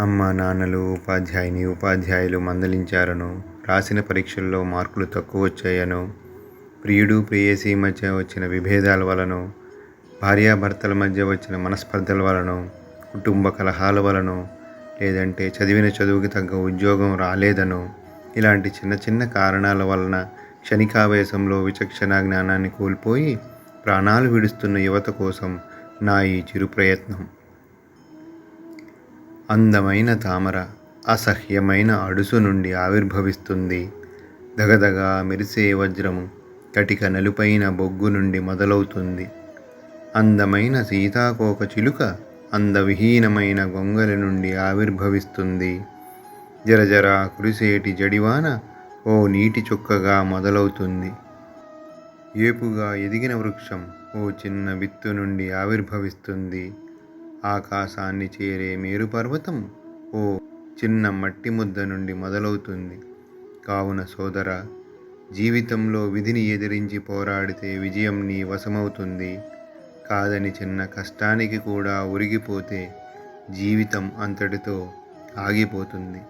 అమ్మ నాన్నలు ఉపాధ్యాయుని ఉపాధ్యాయులు మందలించారనో. రాసిన పరీక్షల్లో మార్కులు తక్కువ వచ్చాయనో. ప్రియుడు ప్రేయసి మధ్య వచ్చిన విభేదాల వలనో భార్యాభర్తల మధ్య వచ్చిన మనస్పర్ధల వలనో కుటుంబ కలహాల వలనో లేదంటే చదివిన చదువుకి తగ్గ ఉద్యోగం రాలేదనో ఇలాంటి చిన్న చిన్న కారణాల వలన క్షణికావేశంలో విచక్షణ జ్ఞానాన్ని కోల్పోయి ప్రాణాలు విడుస్తున్న యువత కోసం నా ఈ చిరు ప్రయత్నం. అందమైన తామర అసహ్యమైన అడుసు నుండి ఆవిర్భవిస్తుంది. దగదగా మెరిసే వజ్రము కటిక నలుపైన బొగ్గు నుండి మొదలవుతుంది. అందమైన సీతాకోక చిలుక అందవిహీనమైన గొంగలి నుండి ఆవిర్భవిస్తుంది. జరజర కురిసేటి జడివాన ఓ నీటి చుక్కగా మొదలవుతుంది. ఏపుగా ఎదిగిన వృక్షం ఓ చిన్న విత్తు నుండి ఆవిర్భవిస్తుంది. ఆకాశాన్ని చేరే మేరు పర్వతం ఓ చిన్న మట్టి ముద్ద నుండి మొదలవుతుంది. కావున సోదర జీవితంలో విధిని ఎదిరించి పోరాడితే విజయం నీ వశమవుతుంది. కాదని చిన్న కష్టానికి కూడా ఉరిగిపోతే జీవితం అంతటితో ఆగిపోతుంది.